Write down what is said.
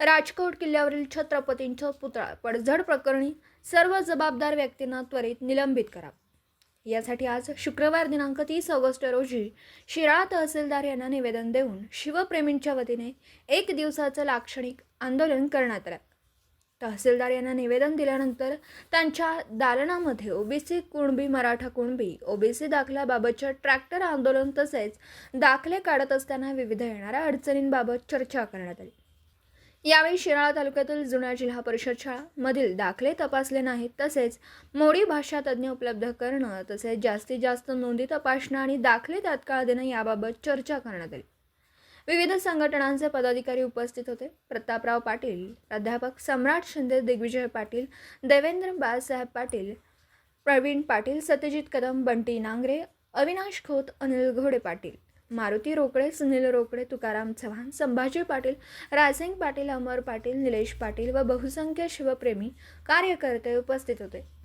राजकोट किल्ल्यावरील छत्रपतींचा पुतळा पडझड प्रकरणी सर्व जबाबदार व्यक्तींना त्वरित निलंबित करा. यासाठी आज शुक्रवार दिनांक तीस ऑगस्ट रोजी शिराळा तहसीलदार यांना निवेदन देऊन शिवप्रेमींच्या वतीने एक दिवसाचं लाक्षणिक आंदोलन करण्यात आलं. तहसीलदार यांना निवेदन दिल्यानंतर त्यांच्या दालनामध्ये ओबीसी कुणबी मराठा कुणबी ओबीसी दाखल्याबाबतच्या ट्रॅक्टर आंदोलन तसेच दाखले काढत असताना विविध येणाऱ्या अडचणींबाबत चर्चा करण्यात आली. यावेळी शिराळा तालुक्यातील जुन्या जिल्हा परिषद शाळा मधील दाखले तपासले नाहीत. तसेच मोडी भाषा तज्ज्ञ उपलब्ध करणं तसेच जास्तीत जास्त नोंदी तपासणं आणि दाखले तात्काळ देणं याबाबत चर्चा करण्यात आली. विविध संघटनांचे पदाधिकारी उपस्थित होते. प्रतापराव पाटील प्राध्यापक सम्राट शिंदे दिग्विजय पाटील देवेंद्र बाळासाहेब पाटील प्रवीण पाटील सत्यजित कदम बंटी नांगरे अविनाश खोत अनिल घोडे पाटील. मारुती रोकडे सुनील रोकडे तुकाराम चव्हाण संभाजी पाटील राजसिंग पाटील अमर पाटील निलेश पाटील व बहुसंख्य शिवप्रेमी कार्यकर्ते उपस्थित होते.